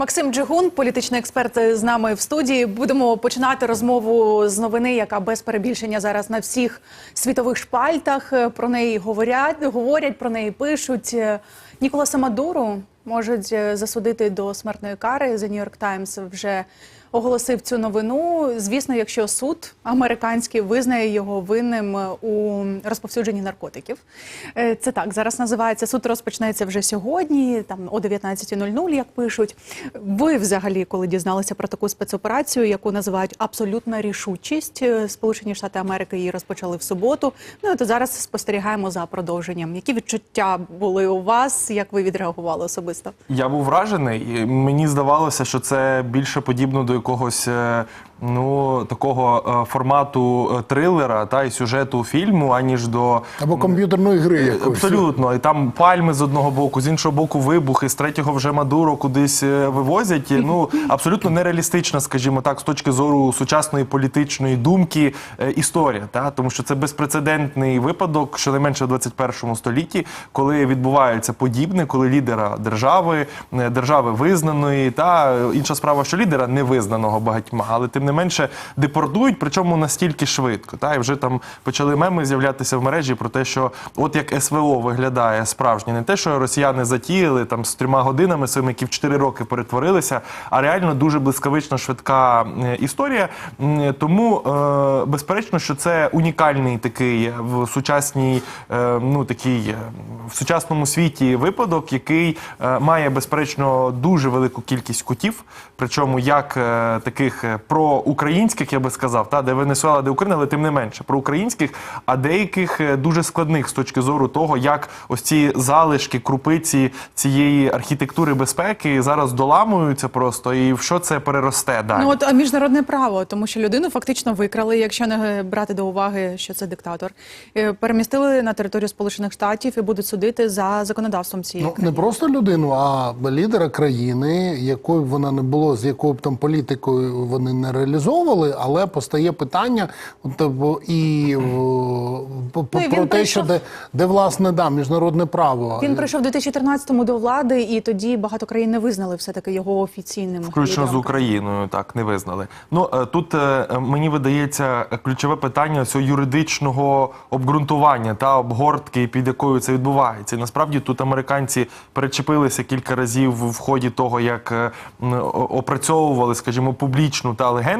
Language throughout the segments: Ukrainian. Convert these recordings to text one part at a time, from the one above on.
Максим Джигун, політичний експерт, з нами в студії. Будемо починати розмову з новини, яка без перебільшення зараз на всіх світових шпальтах. Е, Про неї говорять, говорять, про неї пишуть. Е, Ніколаса Мадуру можуть е, засудити до смертної кари. The New York Times вже оголосив цю новину. Звісно, якщо суд американський визнає його винним е, у розповсюдженні наркотиків. Е, Це так зараз називається. Суд розпочнеться вже сьогодні, там о 19.00, як пишуть. Ви взагалі, коли дізналися про таку спецоперацію, яку називають абсолютна рішучість, е, Сполучені Штати Америки її розпочали в суботу. Ну то зараз спостерігаємо за продовженням. Які відчуття були у вас? Як ви відреагували особисто? Я був вражений. і Мені здавалося, що це більше подібно до якогось е, ну такого е, формату е, трилера та й сюжету фільму, аніж до Або комп'ютерної гри якоїсь. Абсолютно, і там пальми з одного боку, з іншого боку, вибухи, з третього вже Мадуро кудись е, вивозять. Ну абсолютно нереалістична, скажімо так, з точки зору сучасної політичної думки е, історія. Та тому що це безпрецедентний випадок, щонайменше в 21 столітті, коли відбувається подібне, коли лідера держави, е, держави визнаної, та е, інша справа, що лідера не визнаного багатьма, але тим не менше депортують, причому настільки швидко. Та і вже там почали меми з'являтися в мережі про те, що от як СВО виглядає справжнє, не те, що росіяни затіяли там з трьома годинами своїми, які в 4 роки перетворилися, а реально дуже блискавично швидка е, історія. Тому е, безперечно, що це унікальний такий в сучасній, е, ну такий е, в сучасному світі випадок, який е, має безперечно дуже велику кількість кутів, причому як е, таких е, проукраїнських, я би сказав, та де Венесуела, де Україна, але тим не менше проукраїнських, а деяких е, дуже складних з точки зору того, як ось ці залишки, крупиці цієї архітектури безпеки зараз доламуються просто, і в що це переросте далі. Ну от а міжнародне право, тому що людину фактично викрали, якщо не брати до уваги, що це диктатор, Е, перемістили на територію Сполучених Штатів і будуть судити за законодавством цієї Ну, не просто людину, а лідера країни, якою б вона не було, з якою б там політикою вони не реалізовували, але постає питання от, бо, і о, по- по- Ну, і про те, що де, де власне да, міжнародне право. Він прийшов у 2014-му до влади, і тоді багато країн не визнали все таки його офіційним Включно з. Україною, так не визнали. Ну е, тут е, мені видається е, ключове питання цього юридичного обґрунтування та обгортки, під якою це відбувається. І насправді тут американці перечепилися кілька разів в ході того, як е, опрацьовували, скажімо, публічну та легенду.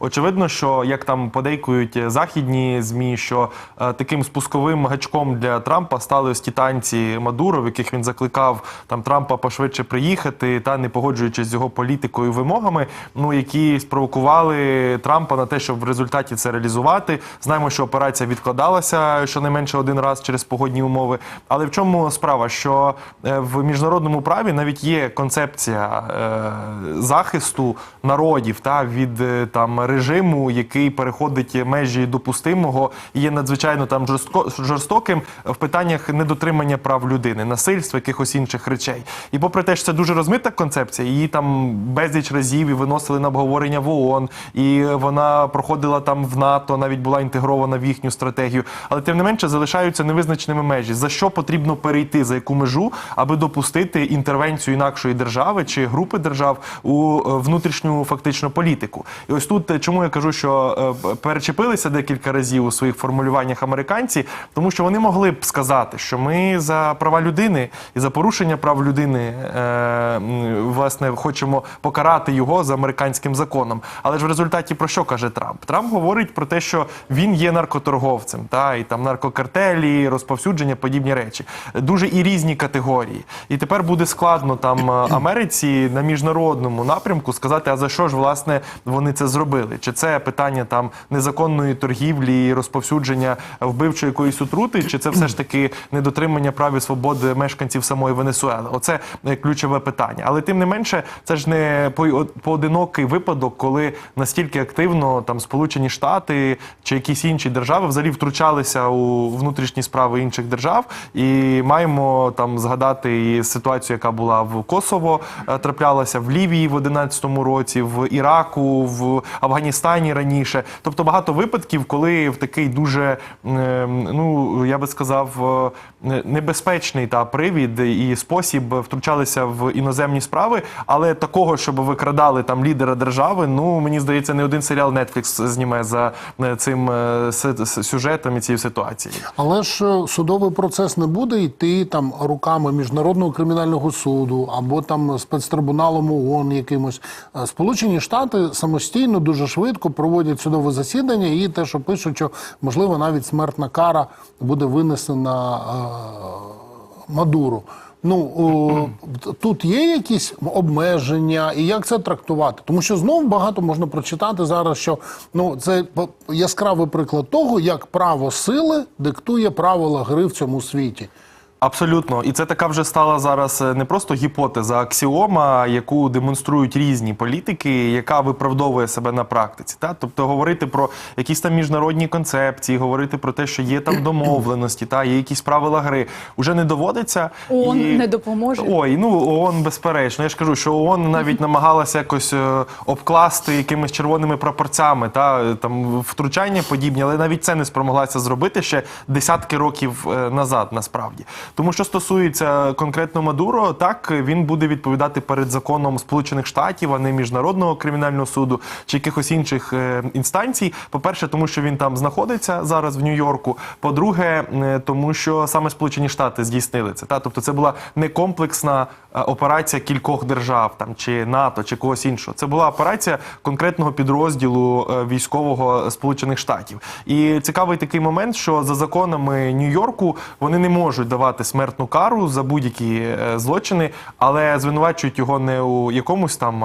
Очевидно, що як там подейкують західні змі, що е, таким спусковим гачком для Трампа стали ось ті танці Мадуро, в яких він закликав там Трампа пошвидше приїхати, та не погоджуючись з його політикою вимогами, ну які спровокували Трампа на те, щоб в результаті це реалізувати. Знаємо, що операція відкладалася щонайменше один раз через погодні умови. Але в чому справа? Що е, в міжнародному праві навіть є концепція е, захисту народів та від там режиму, який переходить межі допустимого і є надзвичайно там жорстко жорстоким в питаннях недотримання прав людини, насильства, якихось інших речей. І попри те, що це дуже розмита концепція, її там безліч разів і виносили на обговорення в ООН, і вона проходила там в НАТО, навіть була інтегрована в їхню стратегію. Але тим не менше залишаються невизначеними межі. За що потрібно перейти, за яку межу, аби допустити інтервенцію інакшої держави чи групи держав у е, внутрішню фактично політику. І ось тут е, чому я кажу, що е, перечепилися декілька разів у своїх формулюваннях американці, тому що вони могли б сказати, що ми за права людини і за порушення прав людини е, власне хочемо покарати його за американським законом. Але ж в результаті про що каже Трамп? Трамп говорить про те, що він є наркоторговцем, та і там наркокартелі, розповсюдження, подібні речі. Дуже і різні категорії. І тепер буде складно там Америці на міжнародному напрямку сказати, а за що ж власне вони це зробили? Чи це питання там незаконної торгівлі, і розповсюдження вбивчої якоїсь отрути, чи це все ж таки недотримання прав і свободи мешканців самої Венесуели? Оце е, ключове питання. Але тим не менше, це ж не по- поодинокий випадок, коли настільки активно там Сполучені Штати чи якісь інші держави взагалі втручалися у внутрішні справи інших держав, і маємо там згадати і ситуацію, яка була в Косово, е, траплялася в Лівії в 11 році, в Іраку, в в Афганістані раніше. Тобто багато випадків, коли в такий дуже е, ну я би сказав е, небезпечний та привід і спосіб втручалися в іноземні справи, але такого, щоб викрадали там лідера держави, ну мені здається, не один серіал Netflix зніме за е, цим е, сюжетом і цією ситуацією. Але ж е, судовий процес не буде йти там руками міжнародного кримінального суду або там спецтрибуналом ООН якимось. Сполучені Штати самостійно дуже швидко проводять судове засідання, і те, що пишуть, що можливо навіть смертна кара буде винесена Мадуру. Ну тут є якісь обмеження, і як це трактувати? Тому що знов багато можна прочитати зараз, що ну це яскравий приклад того, як право сили диктує правила гри в цьому світі. Абсолютно, і це така вже стала зараз е, не просто гіпотеза, а аксіома, яку демонструють різні політики, яка виправдовує себе на практиці. Та тобто говорити про якісь там міжнародні концепції, говорити про те, що є там домовленості, та є якісь правила гри, уже не доводиться. ООН не допоможе? Ой, ну ООН безперечно. Я ж кажу, що ООН навіть намагалася якось е, обкласти якимись червоними прапорцями, та е, там втручання подібні, але навіть це не спромоглася зробити ще десятки років назад, насправді. Тому що стосується конкретно Мадуро, так він буде відповідати перед законом Сполучених Штатів, а не міжнародного кримінального суду чи якихось інших е, інстанцій. По-перше, тому що він там знаходиться зараз в Нью-Йорку. По-друге, е, тому що саме Сполучені Штати здійснили це. Та тобто, це була не комплексна е, операція кількох держав, там чи НАТО, чи когось іншого. Це була операція конкретного підрозділу військового Сполучених Штатів. І цікавий такий момент, що за законами Нью-Йорку вони не можуть давати смертну кару за будь-які е, злочини, але звинувачують його не у якомусь там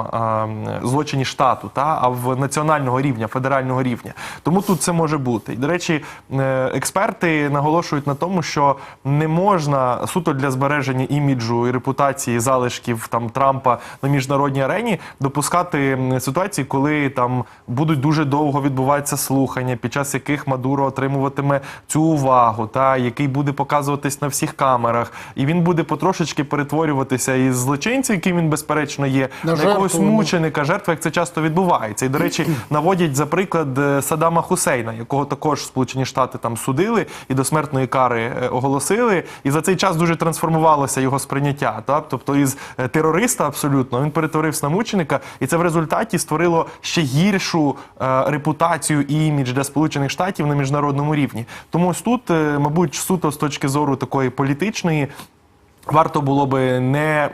злочині штату, та а в національного рівня, федерального рівня. Тому тут це може бути. І, до речі, е, експерти наголошують на тому, що не можна суто для збереження іміджу і репутації залишків там Трампа на міжнародній арені допускати ситуації, коли там будуть дуже довго відбуватися слухання, під час яких Мадуро отримуватиме цю увагу, та який буде показуватись на всіх камерах, і він буде потрошечки перетворюватися із злочинця, яким він безперечно є, На на, якогось жертву, ну. мученика, жертва, як це часто відбувається. І до речі, наводять за приклад е, Саддама Хусейна, якого також Сполучені Штати там судили і до смертної кари е, оголосили. І за цей час дуже трансформувалося його сприйняття. Та? Тобто із е, терориста абсолютно він перетворився на мученика, і це в результаті створило ще гіршу е, репутацію і імідж для Сполучених Штатів на міжнародному рівні. Тому ось тут, е, мабуть, суто з точки зору такої політичної. Варто було би не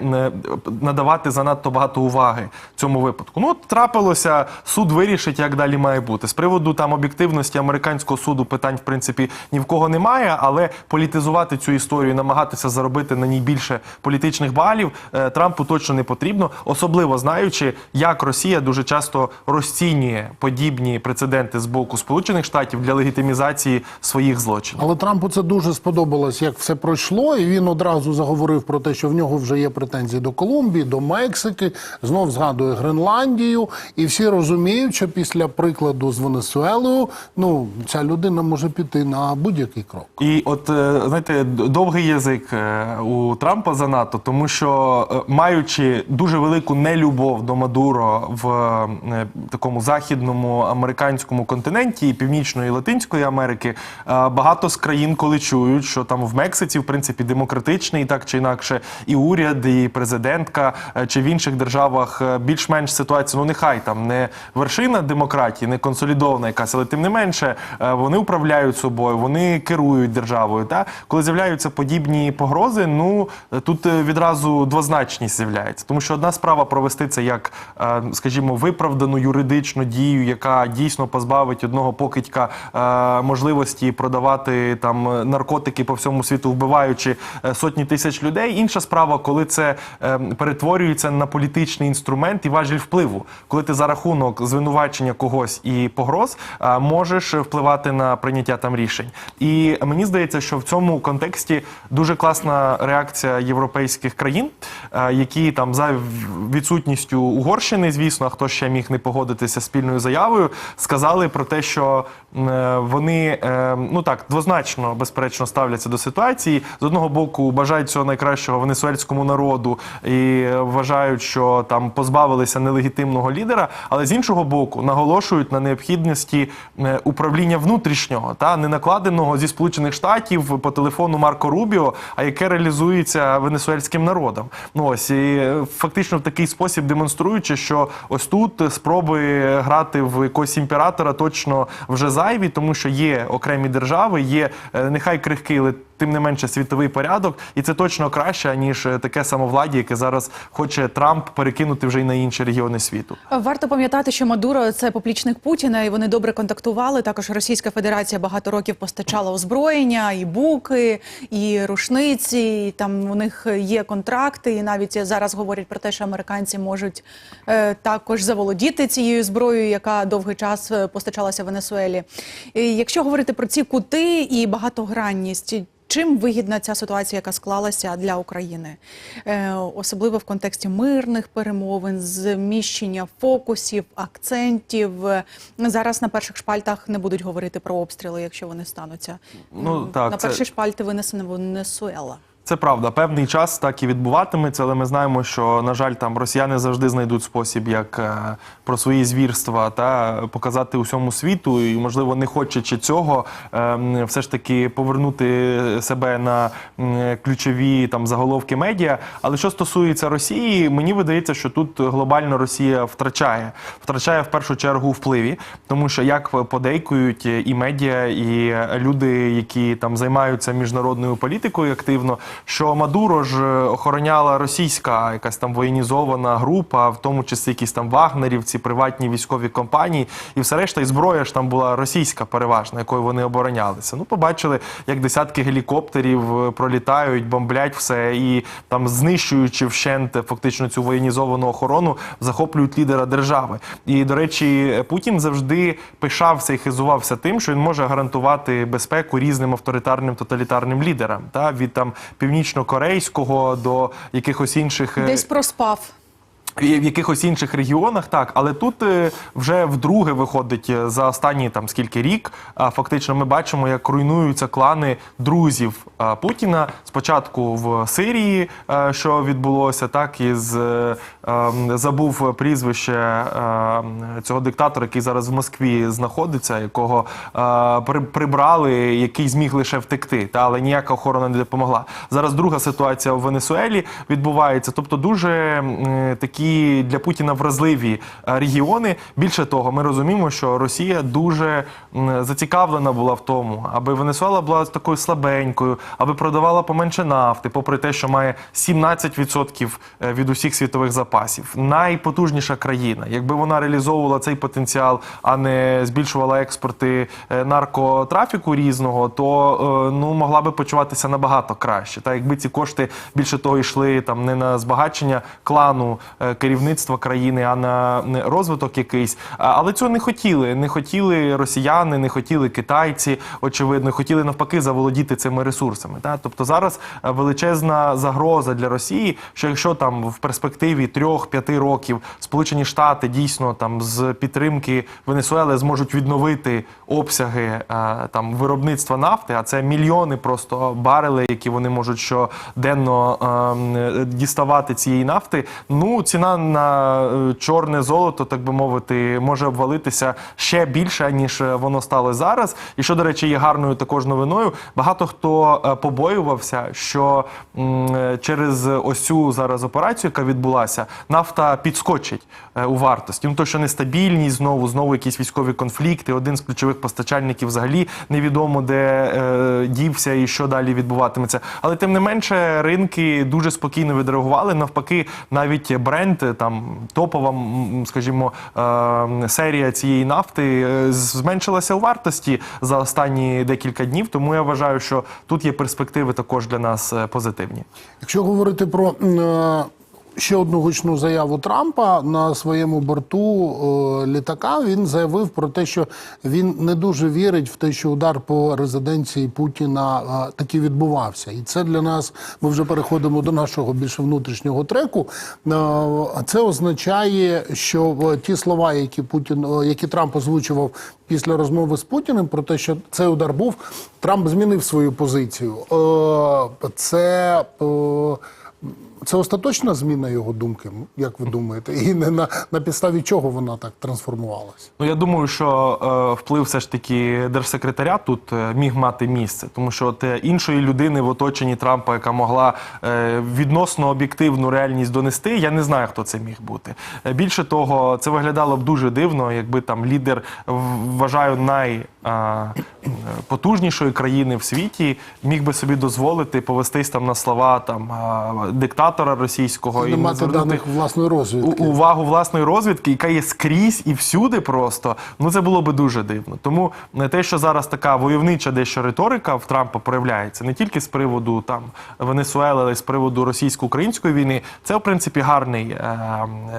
надавати занадто багато уваги цьому випадку. Ну, от трапилося, суд вирішить, як далі має бути. З приводу там об'єктивності американського суду питань, в принципі, ні в кого немає, але політизувати цю історію, намагатися заробити на ній більше політичних балів е, Трампу точно не потрібно, особливо знаючи, як Росія дуже часто розцінює подібні прецеденти з боку Сполучених Штатів для легітимізації своїх злочинів. Але Трампу це дуже сподобалось, як все пройшло, і він одразу заговорив про те, що в нього вже є претензії до Колумбії, до Мексики, знов згадує Гренландію, і всі розуміють, що після прикладу з Венесуелою, ну ця людина може піти на будь-який крок. І от е, знаєте, довгий язик е, у Трампа занадто, тому що е, маючи дуже велику нелюбов до Мадуро в такому західному американському континенті і Північної Латинської Америки, багато з країн, коли чують, що там в Мексиці, в принципі, демократичний, так чи інакше, і уряд, і президентка, е, чи в інших державах е, більш-менш ситуація, ну нехай там не вершина демократії, не консолідована якась, але тим не менше е, вони управляють собою, вони керують державою. Та коли з'являються подібні погрози, ну тут відразу двозначність з'являється, тому що одна справа провести це як, скажімо, виправдану юридичну дію, яка дійсно позбавить одного покидька можливості продавати там наркотики по всьому світу, вбиваючи сотні тисяч людей. Інша справа, коли це е, перетворюється на політичний інструмент і важіль впливу, коли ти за рахунок звинувачення когось і погроз е, можеш впливати на прийняття там рішень. І мені здається, що в цьому контексті дуже класна реакція європейських країн, е, які там за відсутністю Угорщини, звісно, хто ще міг не погодитися спільною заявою, сказали про те, що вони е, ну так двозначно, безперечно, ставляться до ситуації. З одного боку, бажають всього найкращого венесуельському народу і вважають, що там позбавилися нелегітимного лідера, але з іншого боку, наголошують на необхідності е, управління внутрішнього та не накладеного зі сполучених штатів по телефону Марко Рубіо, а яке реалізується венесуельським народом. Ну ось і е, фактично в такий спосіб демонструючи, що ось тут спроби грати в якогось імператора точно вже зайві, тому що є окремі держави, є е, нехай крихкий, тим не менше світовий порядок, і це точно краще ніж е, таке самовладдя, яке зараз хоче Трамп перекинути вже й на інші регіони світу. Варто пам'ятати, що Мадуро це поплічник Путіна, і вони добре контактували. Також Російська Федерація багато років постачала озброєння, і буки, і рушниці. І там у них є контракти. І навіть зараз говорять про те, що американці можуть е, також заволодіти цією зброєю, яка довгий час е, постачалася Венесуелі. І якщо говорити про ці кути і багатогранність. Чим вигідна ця ситуація, яка склалася для України, е, особливо в контексті мирних перемовин, зміщення фокусів, акцентів. Зараз на перших шпальтах не будуть говорити про обстріли, якщо вони стануться. Ну, так, на це- перші шпальти винесена Венесуела. Це правда, певний час так і відбуватиметься, але ми знаємо, що на жаль, там росіяни завжди знайдуть спосіб, як е, про свої звірства та показати усьому світу, і можливо, не хочучи цього, е, все ж таки повернути себе на ключові там заголовки медіа. Але що стосується Росії, мені видається, що тут глобально Росія втрачає, втрачає в першу чергу впливі, тому що як подейкують і медіа, і люди, які там займаються міжнародною політикою активно, що Мадуро ж охороняла російська якась там воєнізована група, в тому числі якісь там вагнерівці, приватні військові компанії, і все решта, і зброя ж там була російська переважна, якою вони оборонялися. Ну, побачили, як десятки гелікоптерів е, пролітають, бомблять все і там знищуючи вщент фактично цю воєнізовану охорону, захоплюють лідера держави. І до речі, Путін завжди пишався і хизувався тим, що він може гарантувати безпеку різним авторитарним тоталітарним лідерам, та від там північно-корейського до якихось інших е, Десь проспав. І в якихось інших регіонах, так, але тут е, вже вдруге виходить е, за останні там скільки рік. Фактично ми бачимо, як руйнуються клани друзів Путіна. Спочатку в Сирії, е, що відбулося, так із е, е, забув прізвище цього диктатора, який зараз в Москві знаходиться, якого прибрали, який зміг лише втекти, та але ніяка охорона не допомогла. Зараз друга ситуація в Венесуелі відбувається, тобто дуже м, такі для Путіна вразливі е, регіони. Більше того, ми розуміємо, що Росія дуже зацікавлена була в тому, аби Венесуела була такою слабенькою, аби продавала поменше нафти, попри те, що має 17% е, від усіх світових запасів. Найпотужніша країна. Якби вона реалізовувала цей потенціал, а не збільшувала експорти е, наркотрафіку різного, то ну могла би почуватися набагато краще. Та якби ці кошти більше того йшли там не на збагачення клану керівництва країни, а на розвиток якийсь. Але цього не хотіли. Не хотіли росіяни, не хотіли китайці, очевидно, хотіли навпаки заволодіти цими ресурсами. Та тобто зараз е, величезна загроза для Росії, що якщо там в перспективі трьох-п'яти років Сполучені Штати дійсно там з підтримки Венесуели зможуть відновити обсяги е, там виробництва нафти, а це мільйони просто барелей, які вони можуть щоденно е, діставати цієї нафти. Ну ціна на е, чорне золото, так би мовити, може обвалитися ще більше ніж е, воно стало зараз. І що до речі, є гарною також новиною. Багато хто е, побоювався, що через ось цю зараз операцію, яка відбулася, нафта підскочить у вартості. Ну то що нестабільність знову, знову якісь військові конфлікти. Один з ключових постачальників взагалі невідомо де е, дівся і що далі відбуватиметься. Але тим не менше, ринки дуже спокійно відреагували. Навпаки, навіть бренд е, там топова, скажімо, е, серія цієї нафти е, зменшилася у вартості за останні декілька днів. Тому я вважаю, що тут є перспективи також для нас е, позитивні. Якщо говорити про ще одну гучну заяву Трампа на своєму борту е, літака. Він заявив про те, що він не дуже вірить в те, що удар по резиденції Путіна е, таки відбувався. І це для нас. Ми вже переходимо до нашого більше внутрішнього треку. Е, Це означає, що е, ті слова, які Путін, е, які Трамп озвучував після розмови з Путіним, про те, що цей удар був, Трамп змінив свою позицію. Е, Це. е, це остаточна зміна його думки, як ви думаєте, і не на, на підставі чого вона так трансформувалася? Ну я думаю, що е, вплив все ж таки держсекретаря тут е, міг мати місце, тому що от, е, іншої людини в оточенні Трампа, яка могла е, відносно об'єктивну реальність донести, я не знаю, хто це міг бути. Е, більше того, це виглядало б дуже дивно, якби там лідер вважаю найпотужнішої країни в світі міг би собі дозволити повестись там на слова там е, диктатора російського Не мати звернути власної у- розвідки. увагу власної розвідки, яка є скрізь і всюди просто, ну це було би дуже дивно. Тому не те, що зараз така войовнича дещо риторика в Трампа проявляється, не тільки з приводу там Венесуели, але й з приводу російсько-української війни, це в принципі гарний е,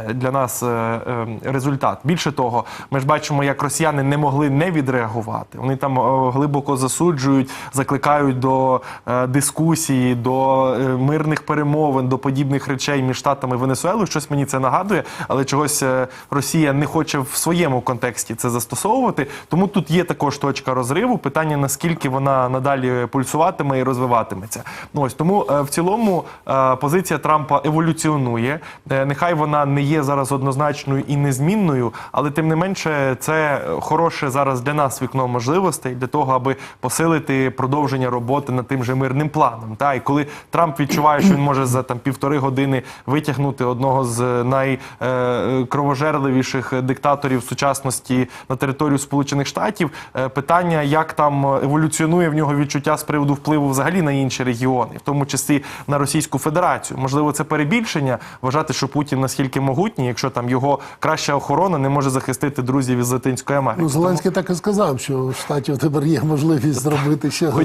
е, для нас е, е, результат. Більше того, ми ж бачимо, як росіяни не могли не відреагувати. Вони там е, глибоко засуджують, закликають до е, дискусії, до е, мирних перемовин, до подібних речей між штатами і Венесуелою. Щось мені це нагадує, але чогось е, Росія не хоче в своєму контексті це застосовувати. Тому тут є також точка розриву. Питання наскільки вона надалі пульсуватиме і розвиватиметься. Ну ось тому е, в цілому е, позиція Трампа еволюціонує. Нехай вона не є зараз однозначною і незмінною, але тим не менше, це хороше зараз для нас вікно можливостей для того, аби посилити продовження роботи над тим же мирним планом. Та і коли Трамп відчуває, що він може за там півтори години витягнути одного з найкровожерливіших диктаторів сучасності на територію Сполучених Штатів, е, питання, як там еволюціонує в нього відчуття з приводу впливу взагалі на інші регіони, в тому числі на Російську Федерацію. Можливо, це перебільшення вважати, що Путін наскільки могутній, якщо там його краща охорона не може захистити друзів із Латинської Америки. Ну, Зеленський так і сказав, що в штаті тепер є можливість зробити ще з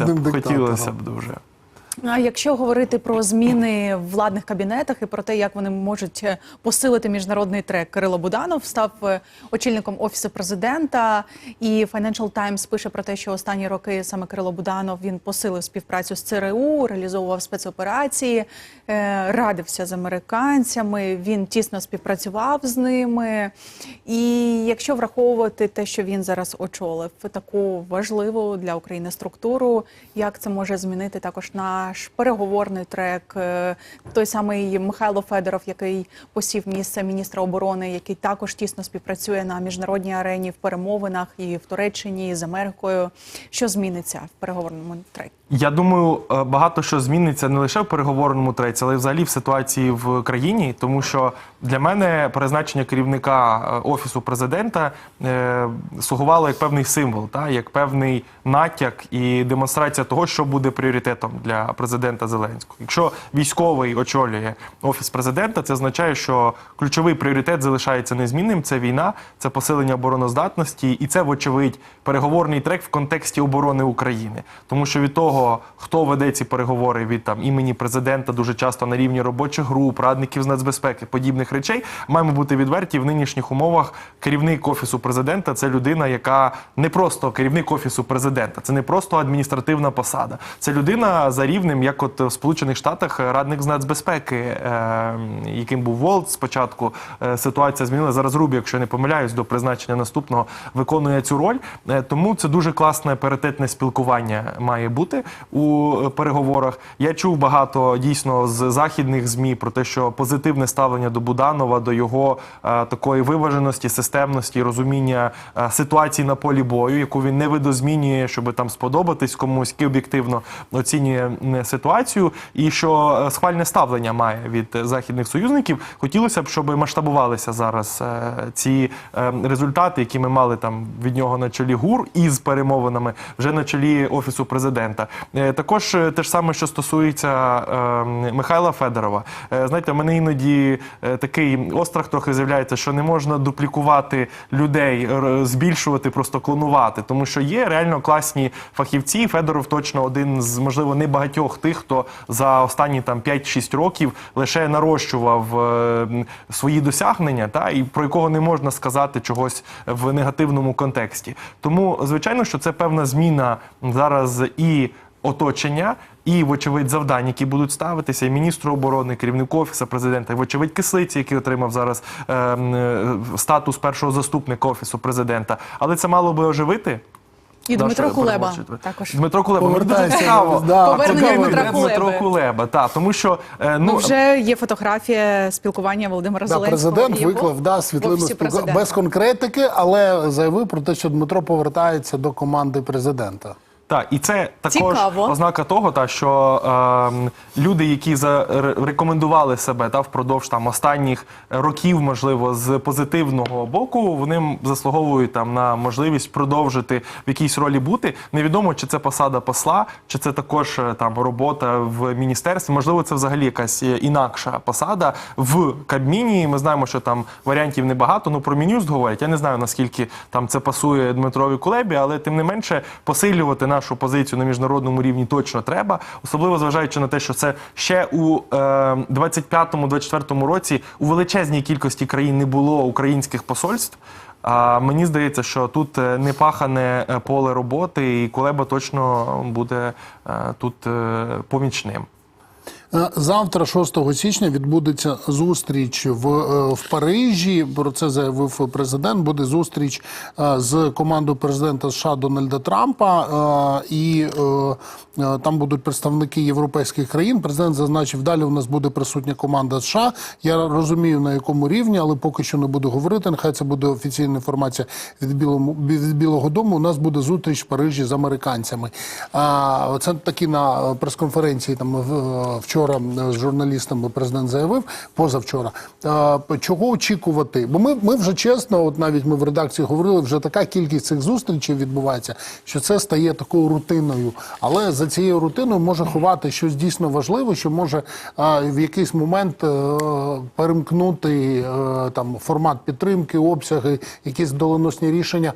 одним б, диктатором. хотілося б дуже. А якщо говорити про зміни в владних кабінетах і про те, як вони можуть е, посилити міжнародний трек, Кирило Буданов став е, очільником офісу президента. І Financial Times пише про те, що останні роки саме Кирило Буданов він посилив співпрацю з ЦРУ, реалізовував спецоперації, е, радився з американцями. Він тісно співпрацював з ними. І якщо враховувати те, що він зараз очолив таку важливу для України структуру, як це може змінити також наш переговорний трек, е, той самий Михайло Федоров, який посів місце міністра оборони, який також тісно співпрацює на міжнародній арені в перемовинах і в Туреччині і з Америкою. Що зміниться в переговорному трекі? Я думаю, е, багато що зміниться не лише в переговорному треці, але й взагалі в ситуації в країні, тому що для мене призначення керівника е, офісу президента е, слугувало як певний символ, та як певний натяк і демонстрація того, що буде пріоритетом для президента Зеленського. Якщо військовий очолює офіс президента, це означає, що ключовий пріоритет залишається незмінним. Це війна, це посилення обороноздатності, і це, вочевидь, переговорний трек в контексті оборони України, тому що від того, хто веде ці переговори від там імені президента, дуже часто на рівні робочих груп, радників з нацбезпеки, подібних речей, маємо бути відверті в нинішніх умовах. Керівник офісу президента це людина, яка не просто керівник офісу президента, це не просто адміністративна посада. Це людина за рівнем, як от в Сполучених Штатах радник з нацбезпеки, е, яким був Волт спочатку. Е, ситуація змінила зараз. Рубі, якщо не помиляюсь, до призначення наступного виконує цю роль. Е, тому це дуже класне паритетне спілкування має бути у переговорах. Я чув багато дійсно з західних змі про те, що позитивне ставлення до Буданова, до його е, такої виваженості, системності, розуміння е, ситуації на полі бою, яку він не видозмінює, щоб там сподобатись комусь, який об'єктивно оцінює ситуацію, і що е, схвальне ставлення має від західних союзників. Хотілося б, щоб масштабувалися зараз ці результати, які ми мали там від нього на чолі ГУР із перемовинами вже на чолі офісу президента. Е, Також е, те ж саме, що стосується е, Михайла Федорова. Знаєте, в мене іноді такий острах трохи з'являється, що не можна дуплікувати людей, збільшувати, просто клонувати, тому що є реально класні фахівці. Федоров точно один з можливо небагатьох тих, хто за останні там 5-6 років лише нарощував свої досягнення, та і про якого не можна сказати чогось в негативному контексті. Тому, звичайно, що це певна зміна зараз і оточення. І, вочевидь, завдань, які будуть ставитися, і міністру оборони, і керівнику офісу президента, і вочевидь кислиці, який отримав зараз е, е, статус першого заступника офісу президента. Але це мало би оживити. І Дмитро Кулеба також. Дмитро Кулеба. Мені дуже цікаво. да, Повернення. Дмитра Де Дмитро Кулеба, так, тому що е, Ну, ну, вже є фотографія спілкування Володимира Да, Зеленського. президент і виклав да, світлину президента. без конкретики, але заявив про те, що Дмитро повертається до команди президента. Так, і це також Цікаво. ознака того, та що ем, люди, які зарекомендували себе та впродовж там останніх років, можливо, з позитивного боку, вони заслуговують там на можливість продовжити в якійсь ролі бути. Невідомо, чи це посада посла, чи це також е, там робота в міністерстві. Можливо, це взагалі якась е, інакша посада в Кабміні. Ми знаємо, що там варіантів небагато. Ну про Мінюст говорять. Я не знаю наскільки там це пасує Дмитрові Кулебі, але тим не менше посилювати нашу позицію на міжнародному рівні точно треба, особливо зважаючи на те, що це ще у е, 25-24 році у величезній кількості країн не було українських посольств. А мені здається, що тут не непахане е, поле роботи, і Кулеба точно буде е, тут е, помічним. Е, Завтра, 6 січня, відбудеться зустріч в, е, в Парижі. Про це заявив президент. Буде зустріч е, з командою президента США Дональда Трампа, і там будуть представники європейських країн. Президент зазначив, далі у нас буде присутня команда США. Я розумію на якому рівні, але поки що не буду говорити. Нехай це буде офіційна інформація від білому від Білого Дому. У нас буде зустріч в Парижі з американцями. А це такі на прес-конференції там вчора з журналістами президент заявив позавчора. А, Чого очікувати? Бо ми, ми вже чесно, от навіть ми в редакції говорили, вже така кількість цих зустрічей відбувається, що це стає такою рутиною. Але за цією рутиною може ховати щось дійсно важливе, що може в якийсь момент е, перемкнути е, там формат підтримки, обсяги, якісь доленосні рішення.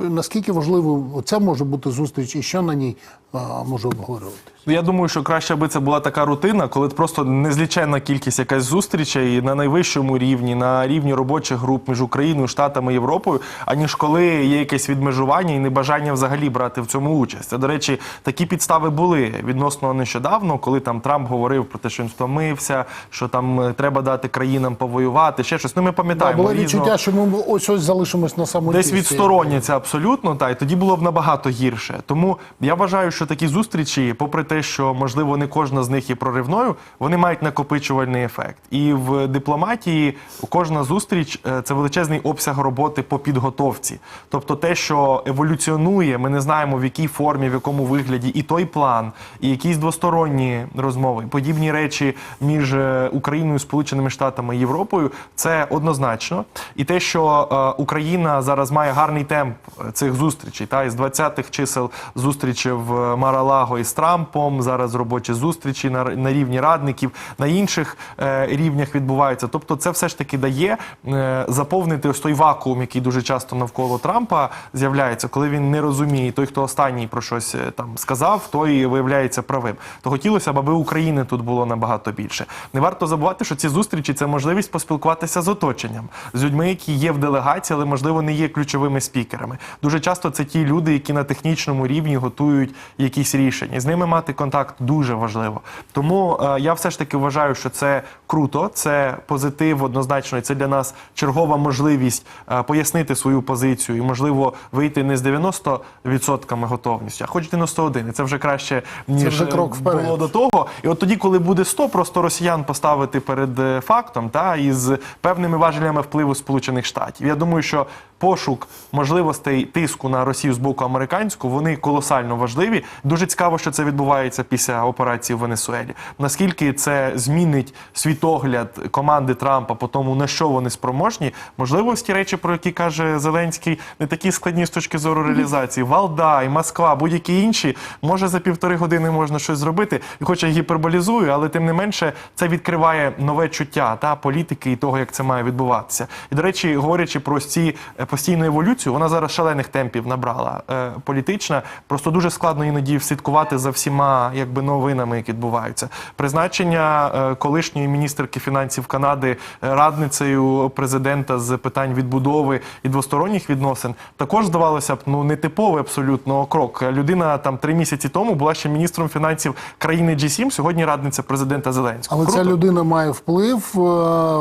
Наскільки важливо це може бути зустріч, і що на ній е, може обговорювати? Ну, Я думаю, що краще би це була така рутина, коли просто незліченна кількість якась зустрічей на найвищому рівні, на рівні робочих груп між Україною, Штатами Європою, аніж коли є якесь відмежування і небажання взагалі брати в цьому участь. Це, до речі, такі підстави були відносно нещодавно, коли там Трамп говорив про те, що він втомився, що там е, треба дати країнам повоювати, ще щось. Ну ми Да, пам'ятаємо. було різно- відчуття, що ми ось ось залишимось на самоті. Десь відстороняться абсолютно, та і тоді було б набагато гірше. Тому я вважаю, що такі зустрічі, попри те, що можливо не кожна з них є проривною, вони мають накопичувальний ефект. І в дипломатії кожна зустріч е, це величезний обсяг роботи по підготовці. Тобто, те, що еволюціонує, ми не знаємо в якій формі, в якому вигляді, і той план, і якісь двосторонні розмови, подібні речі між е, Україною, Сполученими Штатами і Європою, це однозначно. І те, що е, Україна зараз має гарний темп цих зустрічей, та із 20-х чисел зустрічі в Маралаго із Трампом, зараз робочі зустрічі на, на рівні радників, на інших е, рівнях відбуваються. Тобто, це все ж таки дає е, заповнити ось той вакуум, який дуже часто навколо Трампа з'являється, коли він не розуміє, той, хто останній про щось е, там сказав, той виявляється правим. То хотілося б, аби України тут було набагато більше. Не варто забувати, що ці зустрічі це можливість поспілкуватися з оточенням, з людьми, які є в делегації, але можливо не є ключовими спікерами. Дуже часто це ті люди, які на технічному рівні готують якісь рішення. З ними мати контакт дуже важливо. Тому е, я все ж таки вважаю, що це круто, це позитив однозначно, і це для нас чергова можливість е, пояснити свою позицію і, можливо, вийти не з 90% готовністю, а хоч 91. І це вже краще ніж вже крок е, вперед. було до того. І от тоді, коли буде 100, просто росіян поставити перед е, фактом та із певними важелями впливу Сполучених Штатів. Я думаю, що пошук можливостей тиску на Росію з боку американську вони колосально важливі. Дуже цікаво, що це відбувається після операції в Венесуелі. наскільки це змінить світогляд команди Трампа по тому, на що вони спроможні, можливо, ось ті речі, про які каже Зеленський, не такі складні з точки зору реалізації. Валдай, Москва, будь-які інші, може за півтори години можна щось зробити. І хоч я гіперболізую, але тим не менше це відкриває нове чуття та політики і того, як це має відбуватися. І до речі, говорячи про ці е, постійну еволюцію, вона зараз шалених темпів набрала е, політична. Просто дуже складно іноді слідкувати за всіма якби новинами, які відбуваються. Призначення е, колишньої міністерки фінансів Канади е, радницею президента з питань відбудови і двосторонніх відносин також здавалося б ну нетиповий абсолютно крок. Людина там три місяці тому була ще міністром фінансів країни G7, сьогодні радниця президента Зеленського. Але ця людина має вплив е,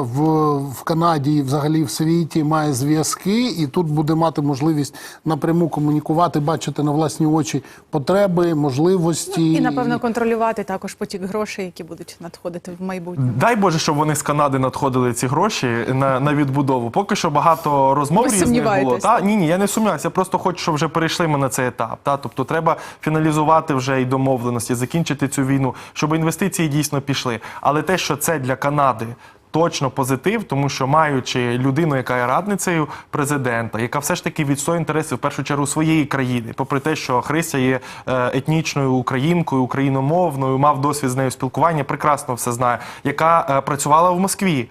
в, в Канаді і взагалі в світі, має зв'язки, і тут буде мати можливість напряму комунікувати, бачити на власні очі потреби, можливості. І напевно контролювати також потік грошей, які будуть надходити в майбутньому. Дай Боже, щоб вони з Канади надходили ці гроші на, на відбудову. Поки що багато розмов Ви різних було. Та ні, ні, я не сумніваюся. Я просто хочу, щоб вже перейшли ми на цей етап. Та тобто треба фіналізувати вже і домовленості, закінчити цю війну, щоб інвестиції дійсно пішли. Але те, що це для Канади. Точно позитив, тому що маючи людину, яка є радницею президента, яка все ж таки відстоює інтереси в першу чергу своєї країни, попри те, що Христя є е, етнічною українкою, україномовною, мав досвід з нею спілкування, прекрасно все знає, яка е, працювала в Москві,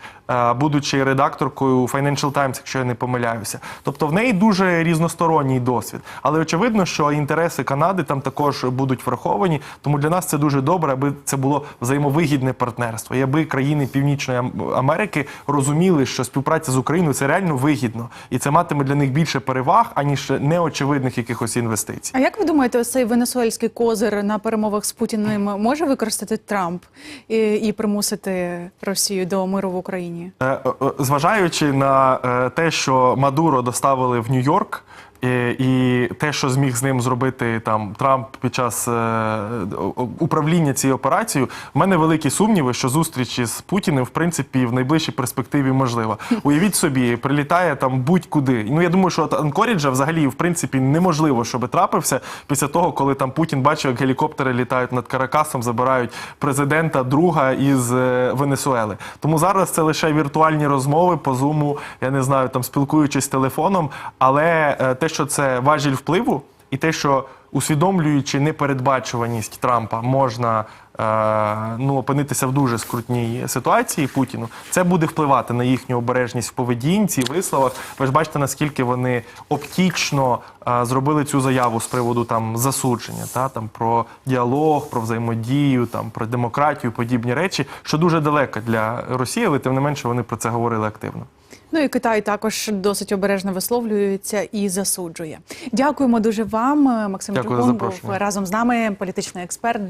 будучи редакторкою Financial Times, якщо я не помиляюся. Тобто в неї дуже різносторонній досвід. Але очевидно, що інтереси Канади там також будуть враховані. Тому для нас це дуже добре, аби це було взаємовигідне партнерство, і аби країни Північної Ам- Америки розуміли, що співпраця з Україною це реально вигідно, і це матиме для них більше переваг, аніж неочевидних якихось інвестицій. А як ви думаєте, ось цей венесуельський козир на перемовах з Путіним може використати Трамп і, і примусити Росію до миру в Україні? Е, е, е, Зважаючи на е, те, що Мадуро доставили в Нью-Йорк, і те, що зміг з ним зробити там Трамп під час е, управління цією операцією, в мене великі сумніви, що зустріч із Путіним в принципі в найближчій перспективі можлива. Уявіть собі, прилітає там будь-куди. Ну я думаю, що от Анкоріджа взагалі в принципі неможливо, щоб трапився після того, коли там Путін бачив, як гелікоптери літають над Каракасом, забирають президента друга із е, Венесуели. Тому зараз це лише віртуальні розмови по зуму, я не знаю, там спілкуючись телефоном. Але е, те, що це важіль впливу, і те, що усвідомлюючи непередбачуваність Трампа, можна е, ну, опинитися в дуже скрутній ситуації Путіну, це буде впливати на їхню обережність в поведінці, висловах. Ви ж бачите, наскільки вони оптічно е, зробили цю заяву з приводу там засудження, та там про діалог, про взаємодію, там про демократію, подібні речі, що дуже далеко для Росії, але тим не менше вони про це говорили активно. Ну і Китай також досить обережно висловлюється і засуджує. Дякуємо дуже вам, Максим Дякую за був разом з нами, політичний експерт.